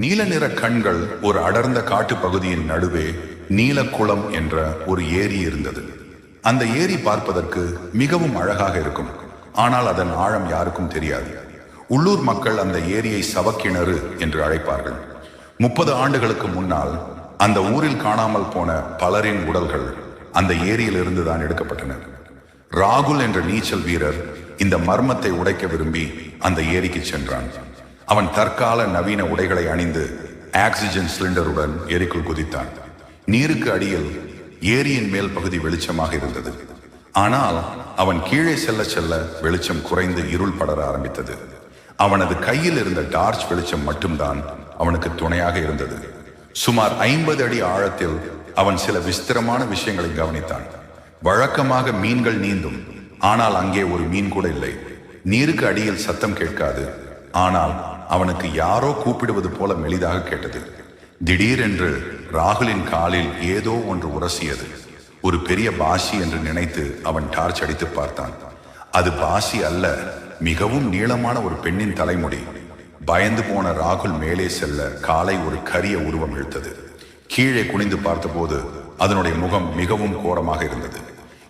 நீல நிற கண்கள் ஒரு அடர்ந்த காட்டு பகுதியின் நடுவே நீலக்குளம் என்ற ஒரு ஏரி இருந்தது. அந்த ஏரி பார்ப்பதற்கு மிகவும் அழகாக இருக்கும். ஆனால் அதன் ஆழம் யாருக்கும் தெரியாது. உள்ளூர் மக்கள் அந்த ஏரியை சவக்கிணறு என்று அழைப்பார்கள். முப்பது ஆண்டுகளுக்கு முன்னால் அந்த ஊரில் காணாமல் போன பலரின் உடல்கள் அந்த ஏரியிலிருந்து தான் எடுக்கப்பட்டன. ராகுல் என்ற நீச்சல் வீரர் இந்த மர்மத்தை உடைக்க விரும்பி அந்த ஏரிக்கு சென்றான். அவன் தற்கால நவீன உடைகளை அணிந்து ஆக்சிஜன் சிலிண்டருடன் ஏரிக்குள் குதித்தான். நீருக்கு அடியில் ஏரியின் மேல் பகுதி வெளிச்சமாக இருந்தது. ஆனால் அவன் கீழே செல்ல செல்ல வெளிச்சம் குறைந்து இருள் படர ஆரம்பித்தது. அவனது கையில் இருந்த டார்ச் வெளிச்சம் மட்டும்தான் அவனுக்கு துணையாக இருந்தது. சுமார் ஐம்பது அடி ஆழத்தில் அவன் சில விஸ்திரமான விஷயங்களை கவனித்தான். வழக்கமாக மீன்கள் நீந்தும் ஆனால் அங்கே ஒரு மீன் கூட இல்லை. நீருக்கு அடியில் சத்தம் கேட்காது ஆனால் அவனுக்கு யாரோ கூப்பிடுவது போல மெலிதாக கேட்டது. திடீரென்று ராகுலின் காலில் ஏதோ ஒன்று உரசியது. ஒரு பெரிய பாசி என்று நினைத்து அவன் டார்ச் அடித்து பார்த்தான். அது பாசி அல்ல மிகவும் நீளமான ஒரு பெண்ணின் தலைமுடி. பயந்து போன ராகுல் மேலே செல்ல காலை ஒரு கரிய உருவம் இழுத்தது. கீழே குனிந்து பார்த்தபோது அதனுடைய முகம் மிகவும் கோரமாக இருந்தது.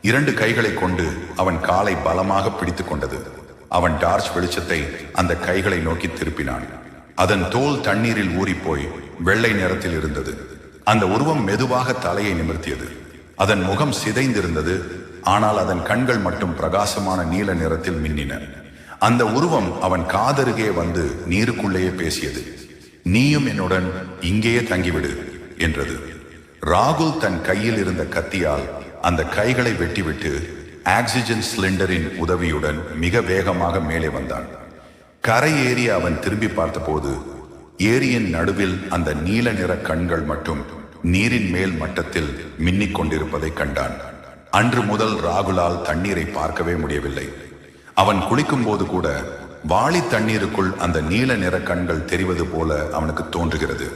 இரண்டு கைகளை கொண்டு அவன் காலை பலமாக பிடித்துக் கொண்டது. அவன் டார்ச் வெளிச்சத்தை அந்த கைகளை நோக்கி திருப்பினான். அதன் தோல் தண்ணீரில் ஊறிப்போய் வெள்ளை நிறத்தில் இருந்தது. அந்த உருவம் மெதுவாக தலையை நிமிர்த்தியது. அதன் முகம் சிதைந்திருந்தது. ஆனால் அதன் கண்கள் மட்டும் பிரகாசமான நீல நிறத்தில் மின்னின. அந்த உருவம் அவன் காதருகே வந்து நீருக்குள்ளேயே பேசியது. நீயும் என்னுடன் இங்கேயே தங்கிவிடு என்றது. ராகுல் தன் கையில் இருந்த கத்தியால் அந்த கைகளை வெட்டிவிட்டு ஆக்சிஜன் சிலிண்டரின் உதவியுடன் மிக வேகமாக மேலே வந்தான். கரை ஏறி அவன் திரும்பி பார்த்தபோது ஏரியின் நடுவில் அந்த நீல நிற கண்கள் மட்டும் நீரின் மேல் மட்டத்தில் மின்னிக் கொண்டிருப்பதை கண்டான். அன்று முதல் ராகுலால் தண்ணீரை பார்க்கவே முடியவில்லை. அவன் குளிக்கும் போது கூட வாளி தண்ணீருக்குள் அந்த நீல நிற கண்கள் தெரிவது போல அவனுக்கு தோன்றுகிறது.